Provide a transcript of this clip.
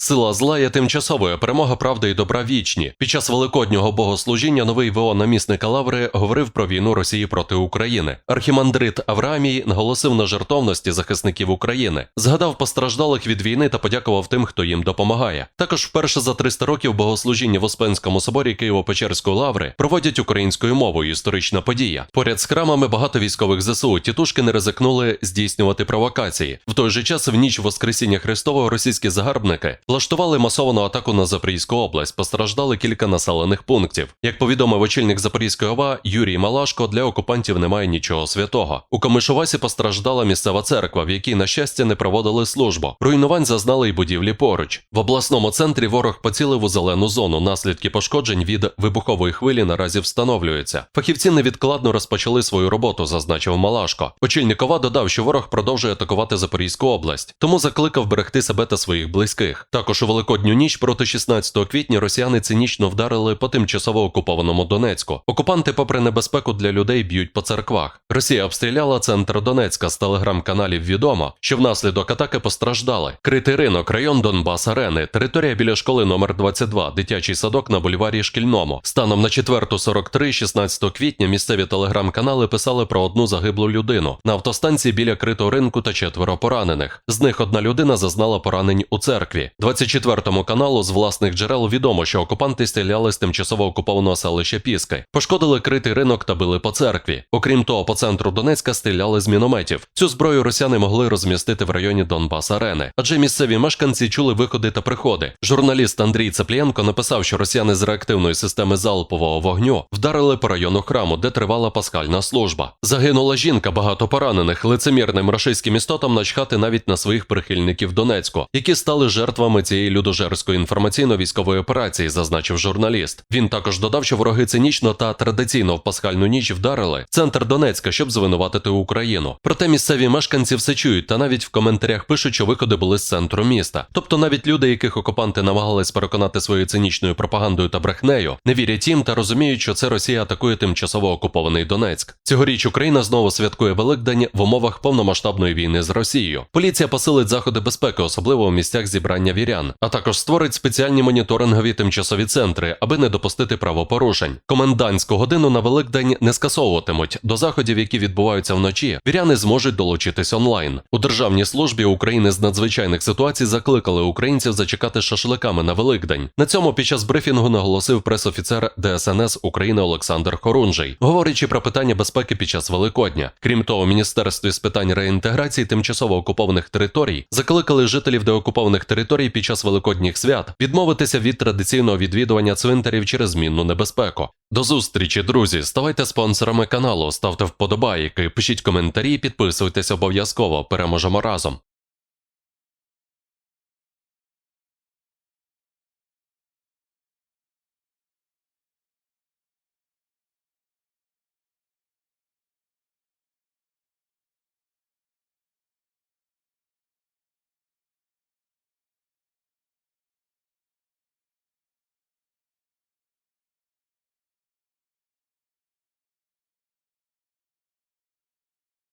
Сила зла є тимчасовою, перемога правди і добра вічні. Під час великоднього богослужіння новий ВО намісник Лаври говорив про війну Росії проти України. Архімандрит Авраамій наголосив на жертовності захисників України, згадав постраждалих від війни та подякував тим, хто їм допомагає. Також вперше за 300 років богослужіння в Успенському соборі Києво-Печерської лаври проводять українською мовою. Історична подія. Поряд з храмами багато військових ЗСУ. Тітушки не ризикнули здійснювати провокації. В той же час в ніч Воскресіння Христового російські загарбники влаштували масовану атаку на Запорізьку область. Постраждали кілька населених пунктів. Як повідомив очільник Запорізької ОВА Юрій Малашко, для окупантів немає нічого святого. У Комишувасі постраждала місцева церква, в якій, на щастя, не проводили службу. Руйнувань зазнали й будівлі поруч. В обласному центрі ворог поцілив у зелену зону. Наслідки пошкоджень від вибухової хвилі наразі встановлюються. Фахівці невідкладно розпочали свою роботу, зазначив Малашко. Очільник ОВА додав, що ворог продовжує атакувати Запорізьку область, тому закликав берегти себе та своїх близьких. Також у великодню ніч проти 16 квітня росіяни цинічно вдарили по тимчасово окупованому Донецьку. Окупанти, попри небезпеку для людей, б'ють по церквах. Росія обстріляла центр Донецька з телеграм-каналів. Відомо, що внаслідок атаки постраждали критий ринок, район Донбас Арени, територія біля школи номер 22 дитячий садок на бульварі Шкільному. Станом на 4.43 16 квітня місцеві телеграм-канали писали про одну загиблу людину на автостанції біля критого ринку та четверо поранених. З них одна людина зазнала поранень у церкві. 24 каналу з власних джерел відомо, що окупанти стріляли з тимчасово окупованого селища Піски, пошкодили критий ринок та били по церкві. Окрім того, по центру Донецька стріляли з мінометів. Цю зброю росіяни могли розмістити в районі Донбас Арени, адже місцеві мешканці чули виходи та приходи. Журналіст Андрій Цеплієнко написав, що росіяни з реактивної системи залпового вогню вдарили по району храму, де тривала пасхальна служба. Загинула жінка, багато поранених. Лицемірним рашистським істотам начхати навіть на своїх прихильників Донецьку, які стали жертвами цієї людожерської інформаційно-військової операції, зазначив журналіст. Він також додав, що вороги цинічно та традиційно в пасхальну ніч вдарили центр Донецька, щоб звинуватити Україну. Проте місцеві мешканці все чують та навіть в коментарях пишуть, що виходи були з центру міста. Тобто навіть люди, яких окупанти намагались переконати своєю цинічною пропагандою та брехнею, не вірять їм та розуміють, що це Росія атакує тимчасово окупований Донецьк. Цьогоріч Україна знову святкує Великдень в умовах повномасштабної війни з Росією. Поліція посилить заходи безпеки, особливо у місцях зібрання вірян, а також створить спеціальні моніторингові тимчасові центри, аби не допустити правопорушень. Комендантську годину на Великдень не скасовуватимуть. До заходів, які відбуваються вночі, віряни зможуть долучитись онлайн. У державній службі України з надзвичайних ситуацій закликали українців зачекати шашликами на Великдень. На цьому під час брифінгу наголосив пресофіцер ДСНС України Олександр Хорунжий, говорячи про питання безпеки під час Великодня. Крім того, Міністерстві з питань реінтеграції тимчасово окупованих територій закликали жителів деокупованих територій під час великодніх свят відмовитися від традиційного відвідування цвинтарів через змінну небезпеку. До зустрічі, друзі! Ставайте спонсорами каналу, ставте вподобайки, пишіть коментарі, підписуйтесь обов'язково. Переможемо разом.